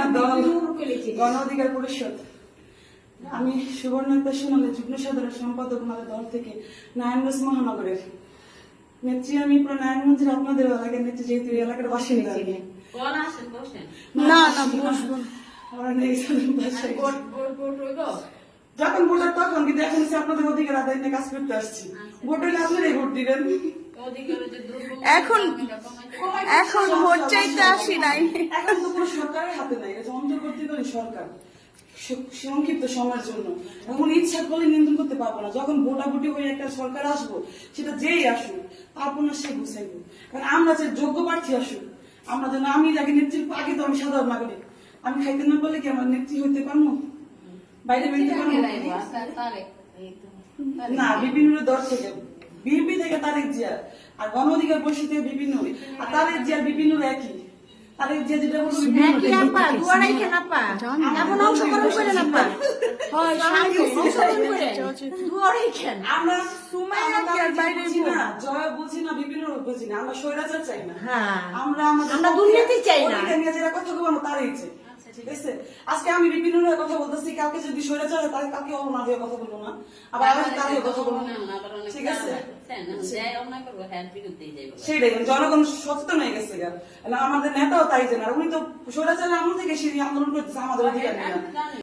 আমার গণ অধিকার পরিষদ। আমি সুবর্ণতা সুমনের যুগ্ম সাধারণ সম্পাদক আমাদের দল থেকে নারায়ণগঞ্জ মহানগরের নেত্রী। আমি পুরো নারায়ণগঞ্জের আপনাদের এলাকার নেত্রী যেহেতু এলাকার বাসিন্দা আমি। না না বসবো হইব? যখন ভোটার তখন কিন্তু এখন আপনাদের অধিকার আদায় নিয়ে কাজ করতে আসছি। ভোট হইলে আপনারাই ভোট দিবেন। এখন- এখন ভোট চাইতে আসি নাই। এখন তো কোনো সরকারের হাতে নাই এটা অন্তর্বর্তীকালীন সরকার সংক্ষিপ্ত সময়ের জন্য। এখন ইচ্ছা করলে নিয়ন্ত্রণ করতে পারব না। যখন ভোটাভুটি হয়ে একটা সরকার আসব সেটা যেই আসুক না সে কারণ আমরা যে যোগ্য প্রার্থী আসুক আমরা যেন আমি আগে নেত্রী আগে তো আমি সাধারণ নাগরিক। আমি খাইতে না বলে কি আমার নেত্রী হইতে পারব? বাইরে বেরোতে পারব? না বিভিন্ন দল থেকে। বিএনপি থেকে তারেক জিয়া। আর গণ অধিকার পরিষদ থেকে বিভিন্ন। আর তারেক জিয়ার বিভিন্ন একই। তারেক জিয়া যেটা বলব? এমন অংশগ্রহণ। হয়? আমরা বুঝি না? জয় বুঝি না বিভিন্ন রূপ বুঝি না। আমরা স্বৈরাচার চাই না। হ্যাঁ। আমরা আমাদের আমরা দুর্নীতি চাই না। কথা বলব তারই চাই। ঠিক আছে? আজকে আমি বিপিন রকমের কথা বলতেছি কালকে যদি সরে চলে তাহলে কালকে অরুণা দিয়ে কথা বলব না। আবার আমি কথা বলব না। ঠিক আছে? সেটাই জনগণ সচেতন হয়ে গেছে। আমাদের নেতাও তাই জানার উনি তো চলে আমল থেকে সেই আন্দোলন করতেছে আমাদের অধিকার নিয়ে।